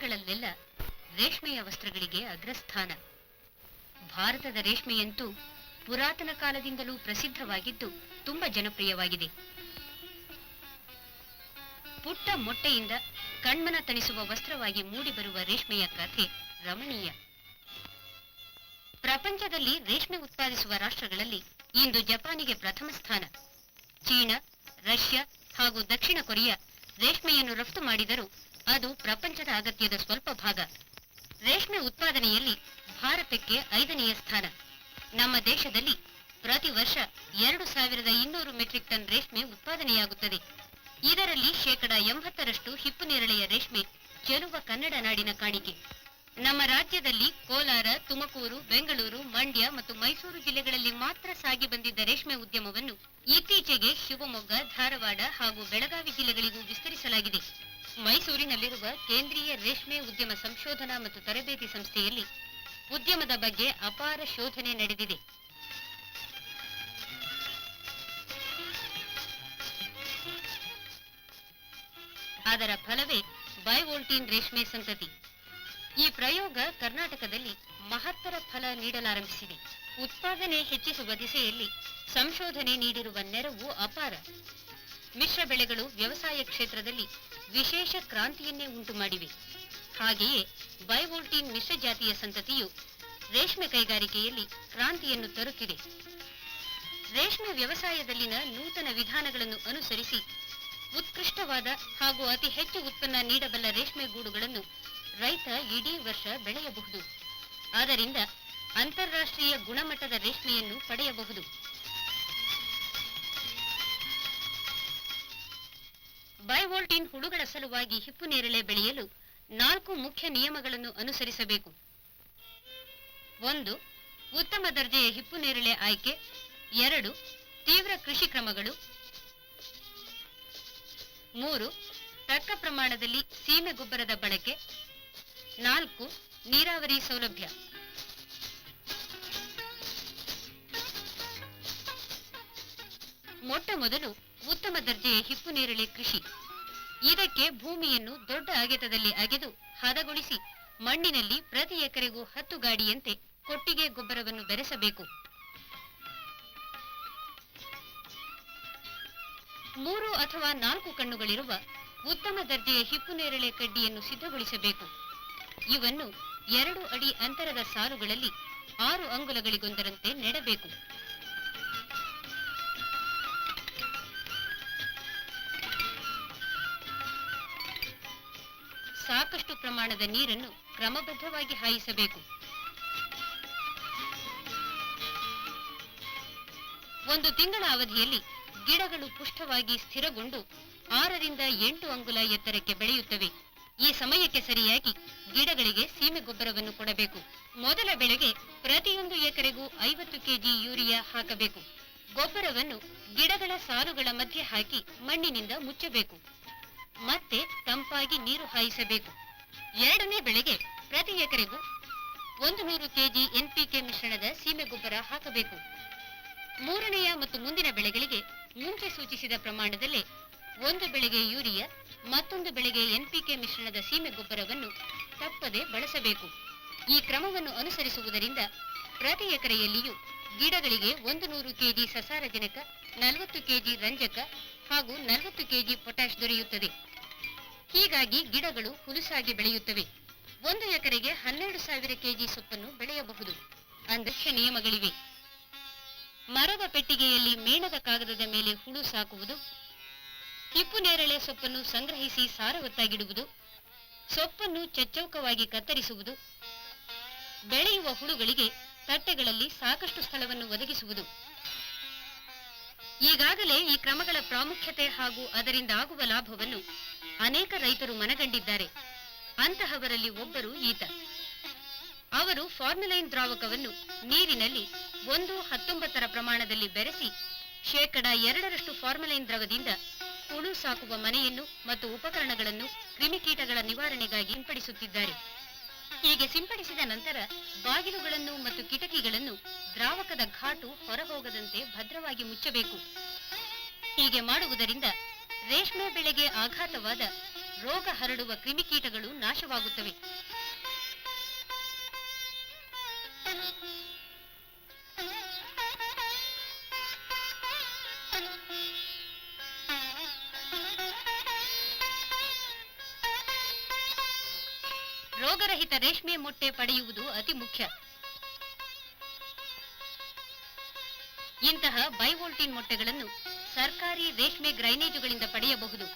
ವಸ್ತ್ರಗಳಲ್ಲೆಲ್ಲ ರೇಷ್ಮೆಯ ವಸ್ತ್ರಗಳಿಗೆ ಅಗ್ರಸ್ಥಾನ. ಭಾರತದ ರೇಷ್ಮೆಯಂತೂ ಪುರಾತನ ಕಾಲದಿಂದಲೂ ಪ್ರಸಿದ್ಧವಾಗಿದ್ದು ತುಂಬಾ ಜನಪ್ರಿಯವಾಗಿದೆ. ಪುಟ್ಟ ಮೊಟ್ಟೆಯಿಂದ ಕಣ್ಮನ ತಣಿಸುವ ವಸ್ತ್ರವಾಗಿ ಮೂಡಿಬರುವ ರೇಷ್ಮೆಯ ಕಥೆ ರಮಣೀಯ. ಪ್ರಪಂಚದಲ್ಲಿ ರೇಷ್ಮೆ ಉತ್ಪಾದಿಸುವ ರಾಷ್ಟ್ರಗಳಲ್ಲಿ ಇಂದು ಜಪಾನಿಗೆ ಪ್ರಥಮ ಸ್ಥಾನ. ಚೀನಾ, ರಷ್ಯಾ ಹಾಗೂ ದಕ್ಷಿಣ ಕೊರಿಯಾ ರೇಷ್ಮೆಯನ್ನು ರಫ್ತು ಮಾಡಿದರೂ ಅದು ಪ್ರಪಂಚದ ಅಗತ್ಯದ ಸ್ವಲ್ಪ ಭಾಗ. ರೇಷ್ಮೆ ಉತ್ಪಾದನೆಯಲ್ಲಿ ಭಾರತಕ್ಕೆ ಐದನೆಯ ಸ್ಥಾನ. ನಮ್ಮ ದೇಶದಲ್ಲಿ ಪ್ರತಿ ವರ್ಷ ಎರಡು ಸಾವಿರದ ಇನ್ನೂರು ಮೆಟ್ರಿಕ್ ಟನ್ ರೇಷ್ಮೆ ಉತ್ಪಾದನೆಯಾಗುತ್ತದೆ. ಇದರಲ್ಲಿ ಶೇಕಡ ಎಂಬತ್ತರಷ್ಟು ಹಿಪ್ಪುನೇರಳೆಯ ರೇಷ್ಮೆ ಚೆಲುವ ಕನ್ನಡ ನಾಡಿನ ಕಾಣಿಕೆ. ನಮ್ಮ ರಾಜ್ಯದಲ್ಲಿ ಕೋಲಾರ, ತುಮಕೂರು, ಬೆಂಗಳೂರು, ಮಂಡ್ಯ ಮತ್ತು ಮೈಸೂರು ಜಿಲ್ಲೆಗಳಲ್ಲಿ ಮಾತ್ರ ಸಾಗಿ ಬಂದಿದ್ದ ರೇಷ್ಮೆ ಉದ್ಯಮವನ್ನು ಇತ್ತೀಚೆಗೆ ಶಿವಮೊಗ್ಗ, ಧಾರವಾಡ ಹಾಗೂ ಬೆಳಗಾವಿ ಜಿಲ್ಲೆಗಳಿಗೂ ವಿಸ್ತರಿಸಲಾಗಿದೆ. ಮೈಸೂರಿನಲ್ಲಿರುವ ಕೇಂದ್ರೀಯ ರೇಷ್ಮೆ ಉದ್ಯಮ ಸಂಶೋಧನಾ ಮತ್ತು ತರಬೇತಿ ಸಂಸ್ಥೆಯಲ್ಲಿ ಉದ್ಯಮದ ಬಗ್ಗೆ ಅಪಾರ ಶೋಧನೆ ನಡೆದಿದೆ. ಅದರ ಫಲವೇ ಬೈವೋಲ್ಟೀನ್ ರೇಷ್ಮೆ ಸಂತತಿ. ಈ ಪ್ರಯೋಗ ಕರ್ನಾಟಕದಲ್ಲಿ ಮಹತ್ತರ ಫಲ ನೀಡಲಾರಂಭಿಸಿದೆ. ಉತ್ಪಾದನೆ ಹೆಚ್ಚಿಸುವ ದಿಸೆಯಲ್ಲಿ ಸಂಶೋಧನೆ ನೀಡಿರುವ ನೆರವು ಅಪಾರ. ಮಿಶ್ರ ಬೆಳೆಗಳು ವ್ಯವಸಾಯ ಕ್ಷೇತ್ರದಲ್ಲಿ ವಿಶೇಷ ಕ್ರಾಂತಿಯನ್ನೇ ಉಂಟು ಮಾಡಿವೆ. ಹಾಗೆಯೇ ಬೈವೋಲ್ಟೀನ್ ಮಿಶ್ರ ಜಾತಿಯ ಸಂತತಿಯು ರೇಷ್ಮೆ ಕೈಗಾರಿಕೆಯಲ್ಲಿ ಕ್ರಾಂತಿಯನ್ನು ತರುತ್ತಿದೆ. ರೇಷ್ಮೆ ವ್ಯವಸಾಯದಲ್ಲಿನ ನೂತನ ವಿಧಾನಗಳನ್ನು ಅನುಸರಿಸಿ ಉತ್ಕೃಷ್ಟವಾದ ಹಾಗೂ ಅತಿ ಹೆಚ್ಚು ಉತ್ಪನ್ನ ನೀಡಬಲ್ಲ ರೇಷ್ಮೆ ಗೂಡುಗಳನ್ನು ರೈತ ಇಡೀ ವರ್ಷ ಬೆಳೆಯಬಹುದು. ಆದ್ದರಿಂದ ಅಂತಾರಾಷ್ಟ್ರೀಯ ಗುಣಮಟ್ಟದ ರೇಷ್ಮೆಯನ್ನು ಪಡೆಯಬಹುದು. ಬೈವೋಲ್ಟೀನ್ ಹುಳುಗಳ ಸಲುವಾಗಿ ಹಿಪ್ಪುನೇರಳೆ ಬೆಳೆಯಲು ನಾಲ್ಕು ಮುಖ್ಯ ನಿಯಮಗಳನ್ನು ಅನುಸರಿಸಬೇಕು. ಒಂದು, ಉತ್ತಮ ದರ್ಜೆಯ ಹಿಪ್ಪುನೇರಳೆ ಆಯ್ಕೆ. ಎರಡು, ತೀವ್ರ ಕೃಷಿ ಕ್ರಮಗಳು. ಮೂರು, ತಕ್ಕ ಪ್ರಮಾಣದಲ್ಲಿ ಸೀಮೆ ಗೊಬ್ಬರದ ಬಳಕೆ. ನಾಲ್ಕು, ನೀರಾವರಿ ಸೌಲಭ್ಯ. ಮೊಟ್ಟ ಮೊದಲು ಉತ್ತಮ ದರ್ಜೆಯ ಹಿಪ್ಪುನೇರಳೆ ಕೃಷಿ. ಇದಕ್ಕೆ ಭೂಮಿಯನ್ನು ದೊಡ್ಡ ಅಗೆತದಲ್ಲಿ ಅಗೆದು ಹದಗೊಳಿಸಿ ಮಣ್ಣಿನಲ್ಲಿ ಪ್ರತಿ ಎಕರೆಗೂ ಹತ್ತು ಗಾಡಿಯಂತೆ ಕೊಟ್ಟಿಗೆ ಗೊಬ್ಬರವನ್ನು ಬೆರೆಸಬೇಕು. ಮೂರು ಅಥವಾ ನಾಲ್ಕು ಕಣ್ಣುಗಳಿರುವ ಉತ್ತಮ ದರ್ಜೆಯ ಹಿಪ್ಪುನೇರಳೆ ಕಡ್ಡಿಯನ್ನು ಸಿದ್ಧಗೊಳಿಸಬೇಕು. ಇವನ್ನು ಎರಡು ಅಡಿ ಅಂತರದ ಸಾಲುಗಳಲ್ಲಿ ಆರು ಅಂಗುಲಗಳಿಗೊಂದರಂತೆ ನೆಡಬೇಕು. ಸಾಕಷ್ಟು ಪ್ರಮಾಣದ ನೀರನ್ನು ಕ್ರಮಬದ್ಧವಾಗಿ ಹಾಯಿಸಬೇಕು. ಒಂದು ತಿಂಗಳ ಅವಧಿಯಲ್ಲಿ ಗಿಡಗಳು ಪುಷ್ಟವಾಗಿ ಸ್ಥಿರಗೊಂಡು ಆರರಿಂದ ಎಂಟು ಅಂಗುಲ ಎತ್ತರಕ್ಕೆ ಬೆಳೆಯುತ್ತವೆ. ಈ ಸಮಯಕ್ಕೆ ಸರಿಯಾಗಿ ಗಿಡಗಳಿಗೆ ಸೀಮೆ ಗೊಬ್ಬರವನ್ನು ಕೊಡಬೇಕು. ಮೊದಲ ಬೆಳೆಗೆ ಪ್ರತಿಯೊಂದು ಎಕರೆಗೂ ಐವತ್ತು ಕೆಜಿ ಯೂರಿಯಾ ಹಾಕಬೇಕು. ಗೊಬ್ಬರವನ್ನು ಗಿಡಗಳ ಸಾಲುಗಳ ಮಧ್ಯೆ ಹಾಕಿ ಮಣ್ಣಿನಿಂದ ಮುಚ್ಚಬೇಕು. ಮತ್ತೆ ತಂಪಾಗಿ ನೀರು ಹಾಯಿಸಬೇಕು. ಎರಡನೇ ಬೆಳೆಗೆ ಪ್ರತಿ ಎಕರೆಗೂ ಒಂದು ನೂರು ಕೆಜಿ ಎನ್ಪಿಕೆ ಮಿಶ್ರಣದ ಸೀಮೆ ಗೊಬ್ಬರ ಹಾಕಬೇಕು. ಮೂರನೆಯ ಮತ್ತು ಮುಂದಿನ ಬೆಳೆಗಳಿಗೆ ಮುಂಚೆ ಸೂಚಿಸಿದ ಪ್ರಮಾಣದಲ್ಲಿ ಒಂದು ಬೆಳೆಗೆ ಯೂರಿಯಾ, ಮತ್ತೊಂದು ಬೆಳೆಗೆ ಎನ್ಪಿಕೆ ಮಿಶ್ರಣದ ಸೀಮೆ ಗೊಬ್ಬರವನ್ನು ತಪ್ಪದೆ ಬಳಸಬೇಕು. ಈ ಕ್ರಮವನ್ನು ಅನುಸರಿಸುವುದರಿಂದ ಪ್ರತಿ ಎಕರೆಯಲ್ಲಿಯೂ ಗಿಡಗಳಿಗೆ ಒಂದು ನೂರು ಕೆಜಿ ಸಸಾರಜನಕ ನಲವತ್ತು ಕೆಜಿ ರಂಜಕ ಹಾಗೂ ನಲವತ್ತು ಕೆಜಿ ಪೊಟ್ಯಾಶ್ ದೊರೆಯುತ್ತದೆ. ಹೀಗಾಗಿ ಗಿಡಗಳು ಹುಲುಸಾಗಿ ಬೆಳೆಯುತ್ತವೆ. ಒಂದು ಎಕರೆಗೆ ಹನ್ನೆರಡು ಸಾವಿರ ಕೆಜಿ ಸೊಪ್ಪನ್ನು ಬೆಳೆಯಬಹುದು. ಅಂದಕ್ಷ ನಿಯಮಗಳಿವೆ. ಮರದ ಪೆಟ್ಟಿಗೆಯಲ್ಲಿ ಮೇಣದ ಕಾಗದದ ಮೇಲೆ ಹುಳು ಸಾಕುವುದು ಹಿಪ್ಪು ನೇರಳೆ ಸೊಪ್ಪನ್ನು ಸಂಗ್ರಹಿಸಿ ಸಾರವತ್ತಾಗಿಡುವುದು ಸೊಪ್ಪನ್ನು ಚಚ್ಚೌಕವಾಗಿ ಕತ್ತರಿಸುವುದು, ಬೆಳೆಯುವ ಹುಳುಗಳಿಗೆ ತಟ್ಟೆಗಳಲ್ಲಿ ಸಾಕಷ್ಟು ಸ್ಥಳವನ್ನು ಒದಗಿಸುವುದು. ಈಗಾಗಲೇ ಈ ಕ್ರಮಗಳ ಪ್ರಾಮುಖ್ಯತೆ ಹಾಗೂ ಅದರಿಂದ ಆಗುವ ಲಾಭವನ್ನು ಅನೇಕ ರೈತರು ಮನಗಂಡಿದ್ದಾರೆ. ಅಂತಹವರಲ್ಲಿ ಒಬ್ಬರು ಈತ. ಅವರು ಫಾರ್ಮುಲೈನ್ ದ್ರಾವಕವನ್ನು ನೀರಿನಲ್ಲಿ ಒಂದು ಹತ್ತೊಂಬತ್ತರ ಪ್ರಮಾಣದಲ್ಲಿ ಬೆರೆಸಿ ಶೇಕಡ ಎರಡರಷ್ಟು ಫಾರ್ಮುಲೈನ್ ದ್ರವದಿಂದ ಹುಳು ಸಾಕುವ ಮನೆಯನ್ನು ಮತ್ತು ಉಪಕರಣಗಳನ್ನು ಕ್ರಿಮಿಕೀಟಗಳ ನಿವಾರಣೆಗಾಗಿ ಸಿಂಪಡಿಸುತ್ತಿದ್ದಾರೆ. ಹೀಗೆ ಸಿಂಪಡಿಸಿದ ನಂತರ ಬಾಗಿಲುಗಳನ್ನು ಮತ್ತು ಕಿಟಕಿಗಳನ್ನು ದ್ರಾವಕದ ಘಾಟು ಹೊರಹೋಗದಂತೆ ಭದ್ರವಾಗಿ ಮುಚ್ಚಬೇಕು. ಹೀಗೆ ಮಾಡುವುದರಿಂದ ರೇಷ್ಮೆ ಬೆಳೆಗೆ ಆಘಾತವಾದ ರೋಗ ಹರಡುವ ಕ್ರಿಮಿಕೀಟಗಳು ನಾಶವಾಗುತ್ತವೆ. ರೋಗರಹಿತ ರೇಷ್ಮೆ ಮೊಟ್ಟೆ ಪಡೆಯುವುದು ಅತಿ ಮುಖ್ಯ. ಇಂತಹ ಬೈವೋಲ್ಟಿನ್ ಮೊಟ್ಟೆಗಳನ್ನು ಸರ್ಕಾರಿ ರೇಷ್ಮೆ ಗ್ರೈನೇಜುಗಳಿಂದ ಪಡೆಯಬಹುದು.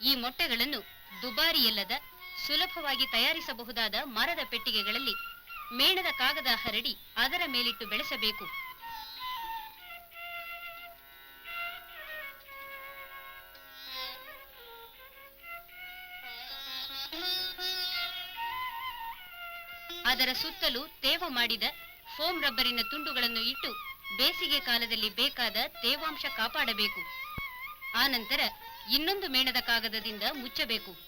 ಈ ಮೊಟ್ಟೆಗಳನ್ನು ದುಬಾರಿಯಲ್ಲದ, ಸುಲಭವಾಗಿ ತಯಾರಿಸಬಹುದಾದ ಮರದ ಪೆಟ್ಟಿಗೆಗಳಲ್ಲಿ ಮೇಣದ ಕಾಗದ ಹರಡಿ ಅದರ ಮೇಲಿಟ್ಟು ಬೆಳೆಸಬೇಕು. ಅದರ ಸುತ್ತಲೂ ತೇವ ಮಾಡಿದ ಫೋಮ್ ರಬ್ಬರಿನ ತುಂಡುಗಳನ್ನು ಇಟ್ಟು ಬೇಸಿಗೆ ಕಾಲದಲ್ಲಿ ಬೇಕಾದ ತೇವಾಂಶ ಕಾಪಾಡಬೇಕು. ಆನಂತರ ಇನ್ನೊಂದು ಮೇಣದ ಕಾಗದದಿಂದ ಮುಚ್ಚಬೇಕು.